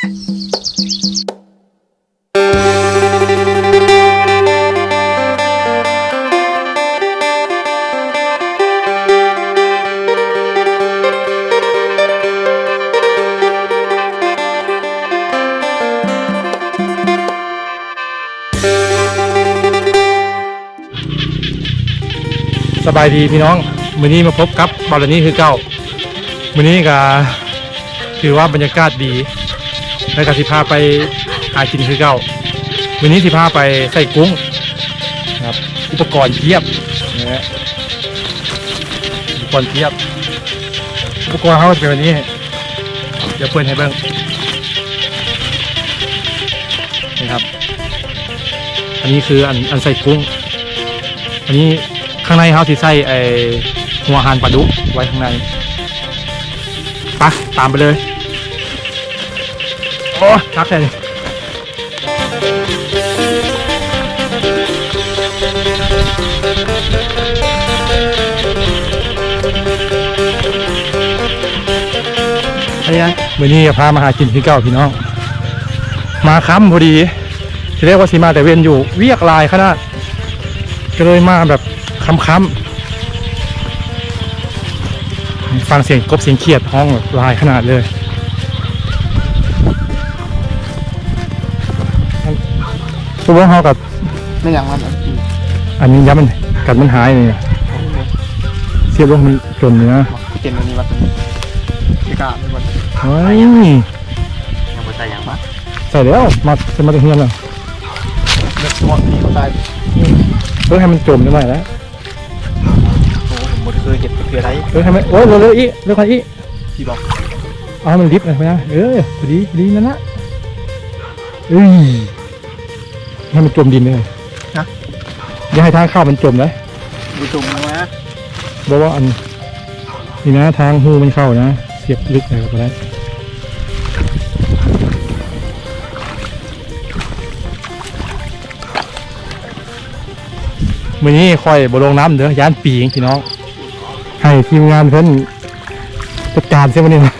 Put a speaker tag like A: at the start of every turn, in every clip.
A: สบายดีพี่น้องมื้อนี้มาพบกับบอลนี้คือเก่ามื้อนี้ก็ถือว่าบรรยากาศดี แล้วก็สิพาไปหากินคือเก่ามื้อนี้สิพาไปใส่กุ้งครับ อุปกรณ์เทียบนะฮะอุปกรณ์เทียบ อุปกรณ์เขาเป็นแบบนี้ เดี๋ยวเปิดให้เบิ่งนี่ครับ อันนี้คืออันอันใส่กุ้ง อันนี้ข้างในเขาสิใส่ไอหัวหานปลาดุกไว้ข้างในไปะตามไปเลย โอ้ทักเลยอะไรนะมือนี้จะพามาหากินที่เก่าพี่น้อง มาค้ำพอดีที่เรียกว่าสีมาแต่เวียนอยู่เวียกลายขนาดก็เลยมาแบบค้ำๆฟังเสียงกบเสียงเขียดห้องแบบลายขนาดเลย ตัวพวกเขากับ
B: ไม่อย่างนั้นอะ
A: อันนี้ยับมันกัดมันหายเลยเสียบลงมันจนเนื้อ
B: เก่งวันนี้วันนี้ไม่กล้าไม่วัน
A: เฮ้ย
B: ยังไม่ใส่ยังบ้าง
A: ใส่แล้วมาจะมาตะเฮียนแล้ว
B: เลือกหมดนี่เขาตาย
A: เพื่อให้มันจมได้ไหมแล้ว
B: โอ้ผมหมดเคยเห็ดเกลือไร
A: เพื่อให้มันโอ้ยเร็วๆอีกเร็วกว่าอีก
B: ที่บอก
A: เอาให้มันลิฟต์เลยนะเออพอดีพอดีนั่นนะเอ้ย ให้มันจมดินเลยอย่าให้ทางเข้ามันจมเลย
B: ดูจุ่มนะ
A: บอกว่าอันนี่นะทางหูมันเข้านะ เสียบลึกเลยก็ได้มื่อนี้คอยบลงน้ำเด้อย่านปีงพี่น้อง ให้ทีมงานเพิ่นจัดการเสียวันนี้นะ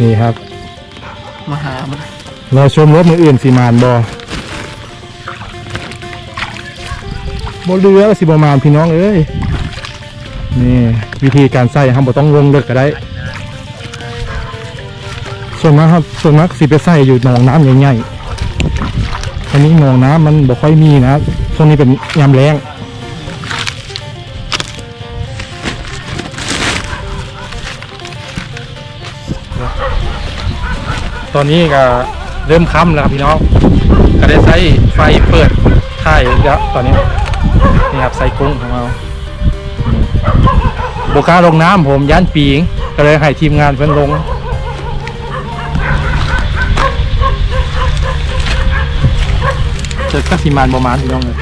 A: นี่ครับ
B: มาหามัน
A: เราชมรถมืออื่นสีมานบอบเรือสิบมานพี่น้องเอ้ยนี่วิธีการใส่ครับบ่ต้องลงเลิกก็ได้ ส่วนมากครับส่วนมากสิไปใส่อยู่หนองน้ำใหญ่ๆอันนี้หนองน้ำมันบ่ค่อยมีนะช่วงนี้เป็นยามแรงตอนนี้ก็ เริ่มค่ำแล้วครับพี่น้องก็ได้ใช้ไฟเปิดถ่ายแล้วตอนนี้นี่ครับใส่กุ้งของเราโบก้าลงน้ำผมยันปีงก็เลยให้ทีมงานเพิ่นลงเจอกักทีมานประมาณพี่น้องเลย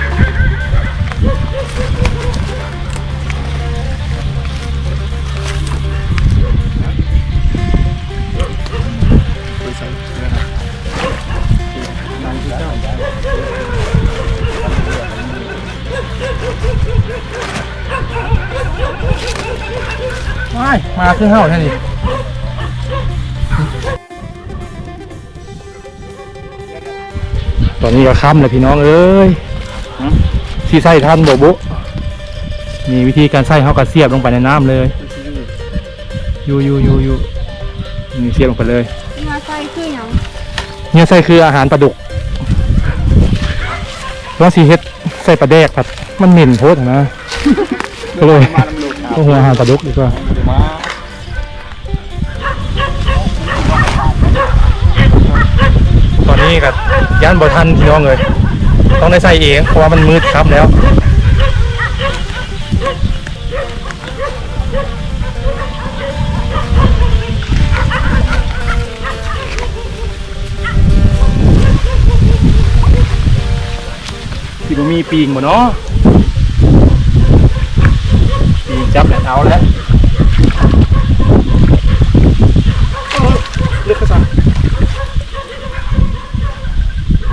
A: ายมาขึ้นเท่าแค่นี้ตอนนี้ก็ค่ำเลยพี่น้องเอ้ยที่ใส่ท่านโบบุมีวิธีการใส่เขาก็เสียบลงไปในน้ำเลยอยู่อยู่อยู่อยู่นี่เสียบลงไปเลย
C: มาใส่คือหยัง
A: เนี่ยใส่คืออาหารปลาดุกว่าสีเฮ็ดใส่ปลาแดกครับมันเหม็นโพดนะก็เลย
B: มาลำลูก
A: ก็หัวอาหารปลาดุกดีกว่า กับย่านบ่ทันพี่น้องเลยต้องได้ใส่เองเพราะว่ามันมืดครับแล้วที่บ่มีปีงบ่เนาะปีงจับแล้วเอาแล้วเลือกกระสัน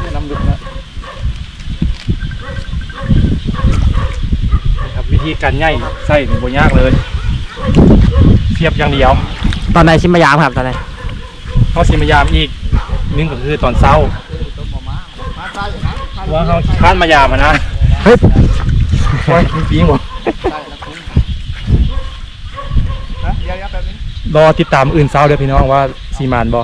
A: นี่น้ำลึกนะนี่ครับวิ ธีการย่ายไส้นี่บ่ยากเลยเทียบอย่างเดียว
D: ตอนไหนชิมมายามครับตอนไหน
A: เขาสิมายามอีกนึงก็คือตอนเช้า
B: มาใส่นะใส่
A: ว่าเขาคานมายามอะนะเฮ้ยโอ้ยมีปีงบ่
B: แล้วคุณนะเดี๋ยวๆแป๊บนึง
A: รอติดตามอื่นเช้าเด้อพี่น้องว่าสีมานบ่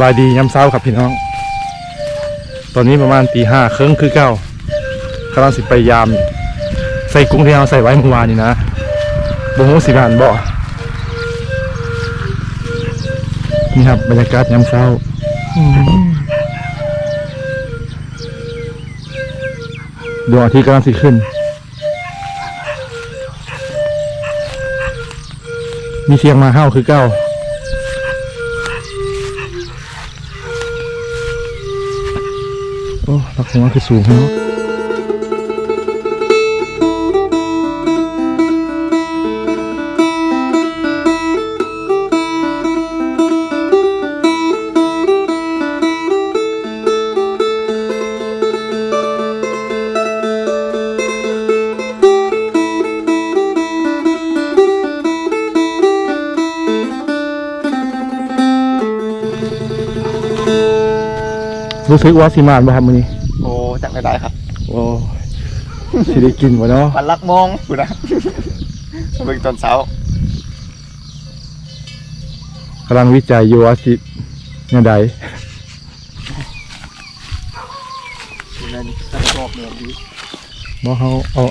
A: บายดียามเช้าครับพี่น้อง ตอนนี้ประมาณตีห้าครึ่งคือเก้ากำลังสิไปยาม ใส่กุ้งที่เราใส่ไว้เมื่อวานนี่นะบงหูสิบานบ่นี่ครับบรรยากาศยามเช้าดวงอาทิตย์กำลังสิขึ้น มีเสียงมาเฮ้าคือเก้า โอ้ลักษณะคือสูงเนาะรู้สึกว่าสิมานบ่ครับมื้อนี้
B: โอ้จังไม่ได้ครับ
A: โอ้สิได้กินบ่เนาะ
B: วันลักมองกูนะเบิ่งตอนเช้ากำ
A: ลังวิจัยอยู่ว่าสิเนี่ยใด
B: นั่นตั้งรอบเมืองดี
A: บ่เขาเอา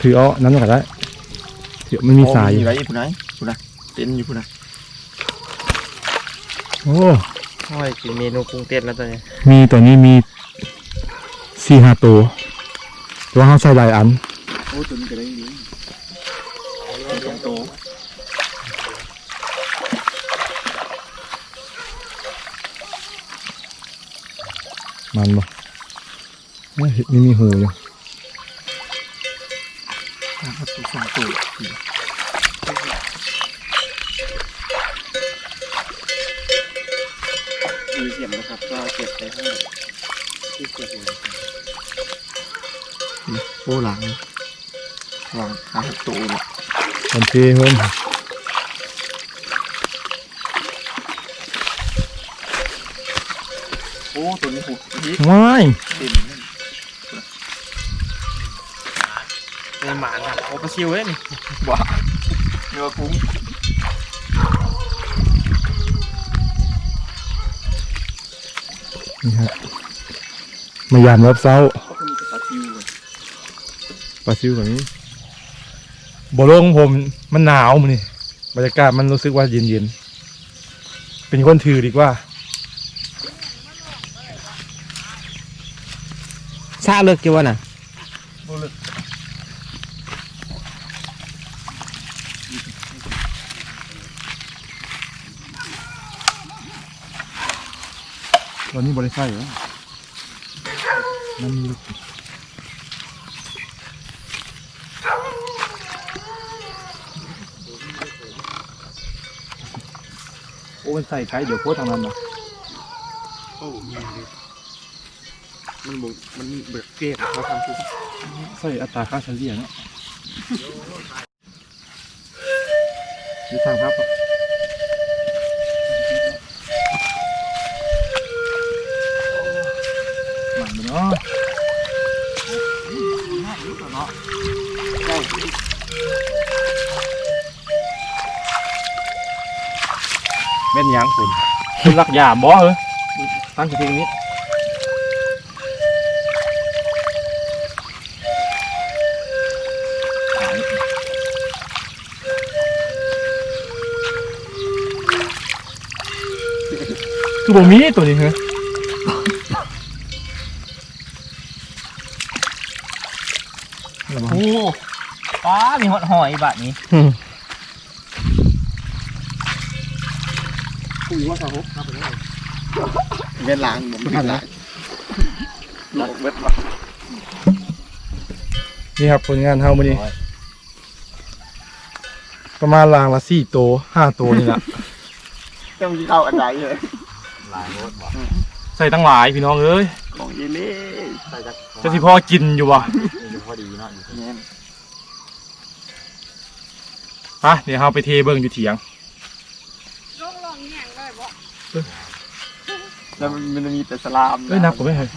A: ถือเอานั้นก็ได้ถือมันมีสาย
B: มีไว้ผู้ไหนผู้นะเป็นอยู่ผู้นะ
A: โอ้
C: โอ้ยกินเมนูกรุงเต้นแล้วตอนนี้
A: มีตัวนี้มีสี่ห้าตัวต่ว่าเขาใส่หลายอัน
B: โอ้ตัวนี้ก็ได้ดีสองโต
A: มันบ่เอ้ยนี่มีหูอยู่
C: มีเสียงนะครับ ก็เก็บไปให้ที่เก็บอยู่
B: โอ้หลังหลังหาโตเนี่ย
A: คนเทเพิ่ม
B: โอ้ตัวนี้หูพีก
A: ว้าย
B: เต็มนั่น
C: เป็นหมาครับโอปลาซิวเว้ยนี่
B: ว้าเนื้อกุ้ง
A: นี่ครับมายามรอบเช้า
B: เขาก็มีปลาซิวเลย
A: ปลาซิวแบบนี้บ่โลของผมมันหนาวมันนี่บรรยากาศมันรู้สึกว่าเย็นๆเป็นคนถือดีกว่า
C: ซาเลิกกี่วันอะ
A: ตอนนี้บริษัทเหรอมันมีลูกโอ้มันใส่ไก่เดี๋ยวโคตรทางนั้นนะ
B: โอ้มีเลยมันบุมันเบิกเกล็ดเขาทำทุก
A: ใส่อัตราค่าเฉลี่ยเนาะมีทางพับ ปะหมันเนาะแม่นยังคุณคุณรักยาบ่เหรอตั้งสตินี้คือผมมีตัวนี้เหรอ
C: โอ้ป้ามี หอดหอยบาทนี้
B: คุยว่าสาวกครับไปเลยเงินล้างผมไม่ล้างล้างเบิดว่ะ
A: นี่ครับผลงานเฮามื้อนี้ประมาณรางละสี่โตวห้าโตวนี่แหละ
B: ต้องกินข้าวอันใดเลย
C: หลายรถบ่
A: ใส่ตั้งหลายพี่น้องเอ้ย
B: ของเยเล่
C: ใส่จัก
A: จะสิพอกินอยู่วะ
C: อยู่พอดีเนาะอยู่ ที่
B: เนี่ย
A: ไปเดี๋ยวเราไปเทเบิ่งอยู่เถียง
D: ลงลองแห้งเลยบ่
B: แล้วมันมันมีแต่สลาม
A: เอ้ยนับผมไม่เห็น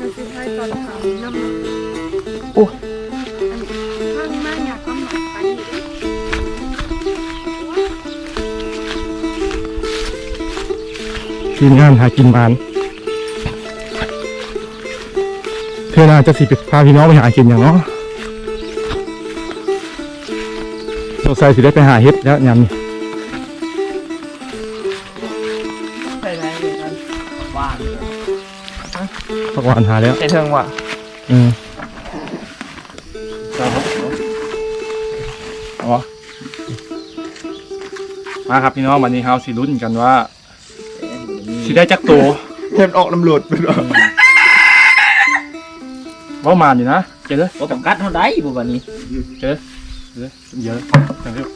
D: มันสิให้ตอนเช้าน้ำมัน
A: โอ้
D: ข้างแม่อยากก็หมักไปอยู่ดิ
A: ทีมงานหากินมานเธอน่าจะสิไปพาพี่น้องไปหากินอย่างเนาะ งสัยสิได้ไปหาเฮ็ดแล้วยามนี้
C: ใส่ไหนเลยกันว่าง
A: พักวันหาแล้ว
C: ใส่เทิงว่ะ
A: อืมอ๋อมาครับพี่น้องวันนี้เฮาสิลุ้นกันว่าสิได้จักโตว
B: เพิ่นออกลำหลุดเป็นว่า
A: เว่ามานอยู่นะ เจ๊เลย
C: บ่ต้องกัดเท่าใดบ่บัดนี้
A: เจ๊เลย เจ๊เยอะจังเร็ว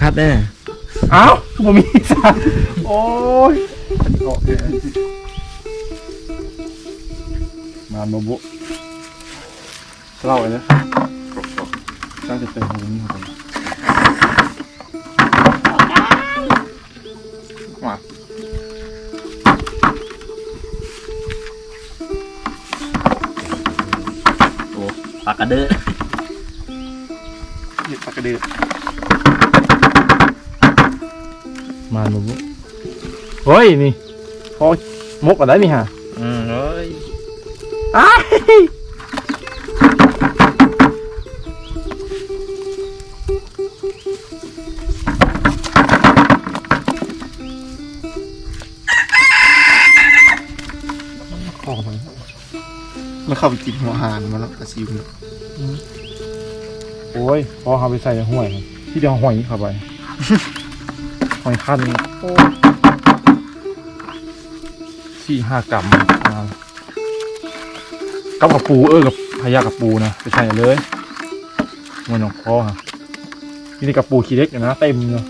C: คัดแน่
A: อ้าวคือผมมีสัตว์โอ้ยอันนี้ออกเลยมาโนบุเล่าเลยนะตั้งจะเป็นของนี้ครับผม
C: โอ้ปากกระเด้อ
B: หยิบปา กกระเดือก
A: มาโนบุเฮ้ยนี่พอมกอะไรนี่ฮะ
C: อืมเอ้ย
A: อ้าย
B: ของมันแล้วเข้าไปกินหัวหานมาแล้วกระซิว
A: โอ้ยพอเขาไปใส่ในห้วยครับที่เดียวห้อยเข้าไปห้อยคันโอ้สี่ห้ากรัมมากับกับปูเออกับพยากับปูนะไปใส่เลยมันของคอฮะนี่นี่กับปูขี้เล็กอยู่นะเต็มเลย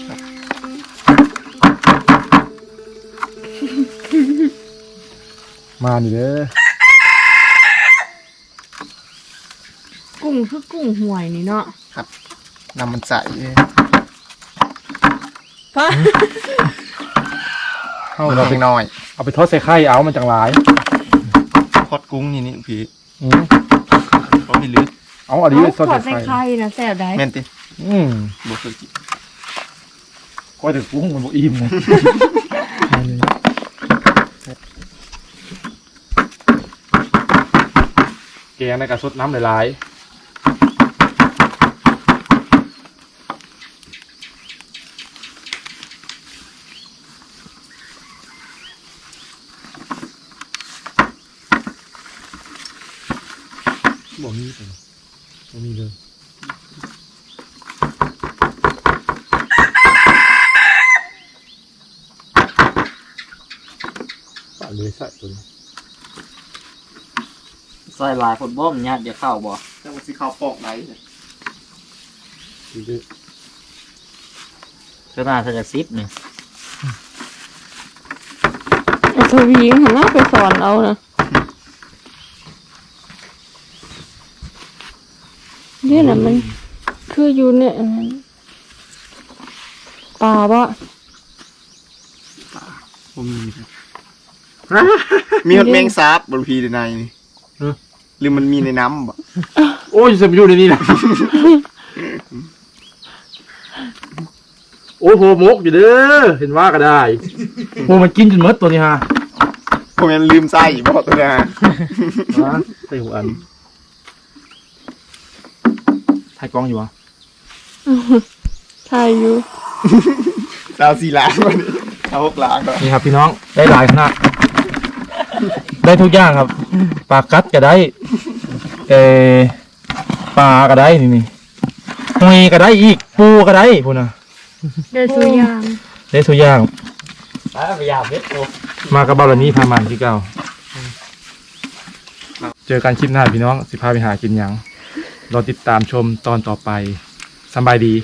A: มานี่เด้อ
D: กุ้งคือกุ้งห่วยนี่เนาะ
B: น้ำมันใส
D: ป้า
A: เอา
B: มัน
A: เราไป
B: เล็กน้อย
A: เอาไปทอดใส่ไข่เอามันจังหลาย
B: ทอดกุ้งนี่นี่พี่
A: อืม
B: เขาไม่ลึก
A: เอาอันนี้ไปทอด
D: ขอด
A: ใส่
D: ใส่
A: ไข่
D: ไข่นะแซ่บได้
B: แม่นติ
A: อืม
B: บ่เคยกิน
A: ก็ถึงกุ้งมันบ่อิ่มเลยแกงในกระสดน้ำหลายๆ บ่มีเลยบ่มีเลยปะเลยใส่ตัวนี้
C: ใส่หลายคนบ่มญาติจะเข้าบ่
B: แต่ว่าสิเข้าปอกไหนเนี่ย
A: ดีเลย
C: ก็น่าจะซิปนี่
D: เอาทวีหันหน้าไปสอนเอานะ นี่แหละมัน คืออยู่เนี่ยอันนั้นปลาบ่
B: บ่มีเลยมีฮอดแมงสาบบนพีในนี่หรือมันมีในน้ำบ่
A: โอ้ยจะไปอยู่ในนี้นะโอ้ยโหมกอยู่เด้อเห็นว่าก็ได้โหมันกินจนหมดตัวนี้ฮะ
B: ผมยังลืมไส้บ่ตัวเนี้
A: มาใส่หัวอัน ถ่ายกล้องอยู่วะ
D: ใช่อยู่
B: ดาวสี่ล้านวันนี้เอาหกล้านก็
A: นี่ครับพี่น้องได้หลายขนาดได้ทุกอย่างครับปลากัดก็ได้เออปลาก็ได้นี่นี่หอยก็ได้อีกปูก็ได้พูดนะ
D: ได้สุยาง
A: ได้ทุกอย่าง
C: ไปพยายามเฮ็ดโอ้
A: มากับบาลานี่พามันที่เก่าเจอกันคลิปหน้าพี่น้องสิพาไปหากินหยัง รอติดตามชมตอนต่อไปสบายดี